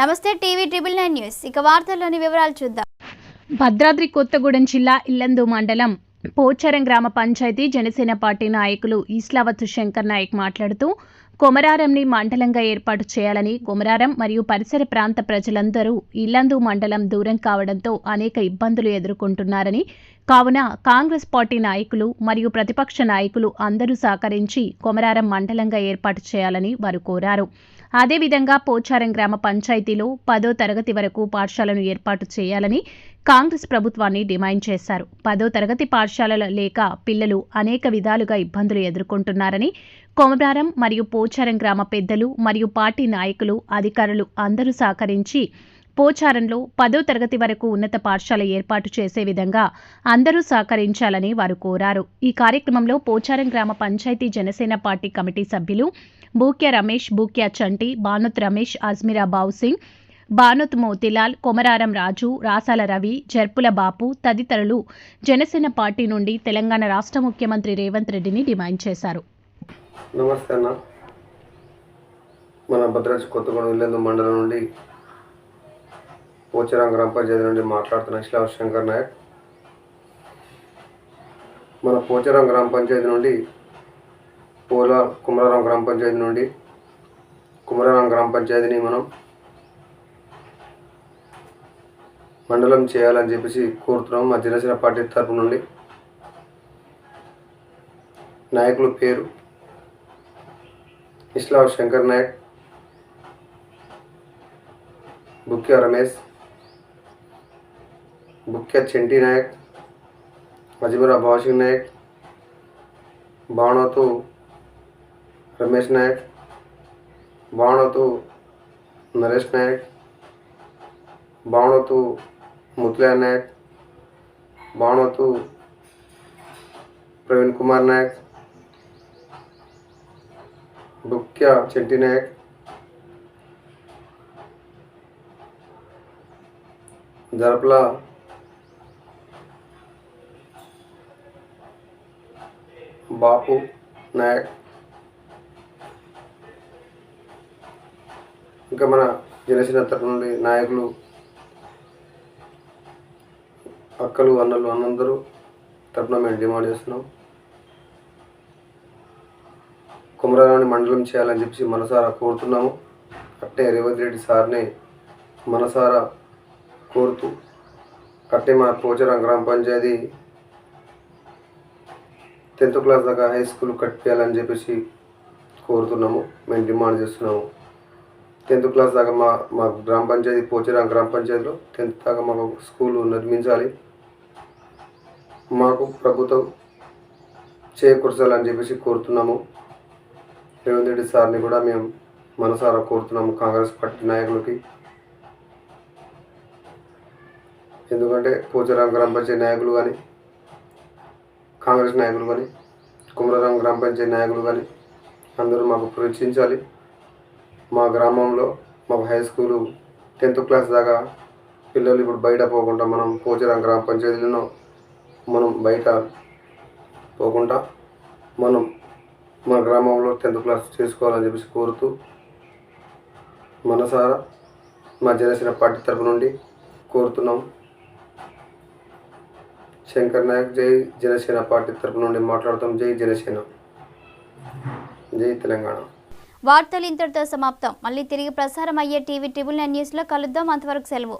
నమస్తే TV triple nine news. ఇక వార్తల్లోని వివరాలు చూద్దాం. భద్రాద్రి కొత్తగూడెం జిల్లా ఇల్లందు మండలం పోచారం గ్రామ పంచాయతీ జనసేన పార్టీ నాయకులు ఈస్లావత్ శంకర్ నాయక్ మాట్లాడుతూ కొమరారంని మండలంగా ఏర్పాటు చేయాలని కొమరారం మరియు పరిసర ప్రాంత ప్రజలందరూ ఇల్లందు మండలం దూరం కావడంతో అనేక ఇబ్బందులు ఎదుర్కొంటున్నారని కావున కాంగ్రెస్ పార్టీ నాయకులు మరియు ప్రతిపక్ష నాయకులు అందరూ సహకరించి కొమరారం మండలంగా ఏర్పాటు చేయాలని వారు కోరారు. అదేవిధంగా పోచారం గ్రామ పంచాయతీలో పదో తరగతి వరకు పాఠశాలను ఏర్పాటు చేయాలని కాంగ్రెస్ ప్రభుత్వాన్ని డిమాండ్ చేశారు. పదో తరగతి పాఠశాలలు లేక పిల్లలు అనేక విధాలుగా ఇబ్బందులు ఎదుర్కొంటున్నారని కొమరారం మరియు పోచారం గ్రామ పెద్దలు మరియు పార్టీ నాయకులు అధికారులు అందరూ సహకరించి పోచారంలో పదో తరగతి వరకు ఉన్నత పాఠశాల ఏర్పాటు చేసే విధంగా అందరూ సహకరించాలని వారు కోరారు. ఈ కార్యక్రమంలో పోచారం గ్రామ పంచాయతీ జనసేన పార్టీ కమిటీ సభ్యులు బూక్య రమేష్ బూక్య చంటి బానుత్ రమేష్ అజ్మిరా బావుసింగ్ బానుత్ మోతిలాల్ కొమరారం రాజు రాసాల రవి జర్పుల బాపు తదితరులు జనసేన పార్టీ నుండి తెలంగాణ రాష్ట్ర ముఖ్యమంత్రి రేవంత్ రెడ్డిని డిమాండ్ చేశారు. నమస్కారం మన భద్రాద్రి కొత్తగూడెం ఇల్లందు మండలం నుండి పోచారం గ్రామ పంచాయతీ నుండి మాట్లాడుతున్న ఇస్లాం శంకర్ నాయక్. మన పోచారం గ్రామ పంచాయతీ నుండి పోలా కుమరారం గ్రామ పంచాయతీ నుండి కుమరారం గ్రామ పంచాయతీని మనం మండలం చేయాలని చెప్పేసి కోరుతున్నాం. మా జనసేన పార్టీ తరపు నుండి నాయకుల పేరు ఇస్లాం శంకర్ నాయక్. బుక్య రమేష్. బుక్య చెంటి నాయక్ అజ్మీరా భాషింగ్ నాయక్ బాణోతు రమేష్ నాయక్ బాణోతు నరేష్ నాయక్ బాణోతు ముత్లా నాయక్ బాణోతు ప్రవీణ్ కుమార్ నాయక్ బుక్య చెంటి నాయక్ జరపల బాపు నాయక్. ఇంకా మన జనసేన తరపు నుండి నాయకులు అక్కలు అన్నలు అన్నందరూ తరపున మేము డిమాండ్ చేస్తున్నాం. కుమరాలని మండలం చేయాలని చెప్పి మనసారా కోరుతున్నాము. అట్టే రేవంత్ రెడ్డి సార్ని మనసారా కోరుతూ అట్టే మన పోచరం గ్రామ పంచాయతీ టెన్త్ క్లాస్ దాకా హై స్కూల్ కట్టియాలని చెప్పేసి కోరుతున్నాము. మేము డిమాండ్ చేస్తున్నాము. టెన్త్ క్లాస్ దాకా మా మా గ్రామ పంచాయతీ పోచరం గ్రామ పంచాయతీలో టెన్త్ దాకా మాకు స్కూల్ నిర్మించాలి. మాకు ప్రభుత్వం చేకూర్చాలని చెప్పేసి కోరుతున్నాము. రేవంత్ రెడ్డి సార్ని కూడా మేము మనసారా కోరుతున్నాము కాంగ్రెస్ పార్టీ నాయకులకి. ఎందుకంటే పోచారాం గ్రామ పంచాయతీ నాయకులు కానీ కాంగ్రెస్ నాయకులు కానీ కుమరరాం గ్రామ పంచాయతీ నాయకులు కానీ అందరూ మాకు ప్రోత్సహించాలి. మా గ్రామంలో మాకు హై స్కూలు టెన్త్ క్లాస్ దాకా పిల్లలు ఇప్పుడు బయట పోకుండా మనం పోచారం గ్రామ పంచాయతీలో మనం బయట పోకుండా మనం మా గ్రామంలో టెన్త్ క్లాస్ చేసుకోవాలని చెప్పేసి కోరుతూ మనసారా మా జనసేన పార్టీ తరపు నుండి కోరుతున్నాం. శంకర్ నాయక్ జై జనసేన పార్టీ తరపు నుండి మాట్లాడుతాం. జై జనసేన. జై తెలంగాణ. వార్తలు ఇంతటితో సమాప్తం. మళ్ళీ తిరిగి ప్రసారం అయ్యే టీవీ ట్రిబుల్ నైన్ న్యూస్లో కలుద్దాం. అంతవరకు సెలవు.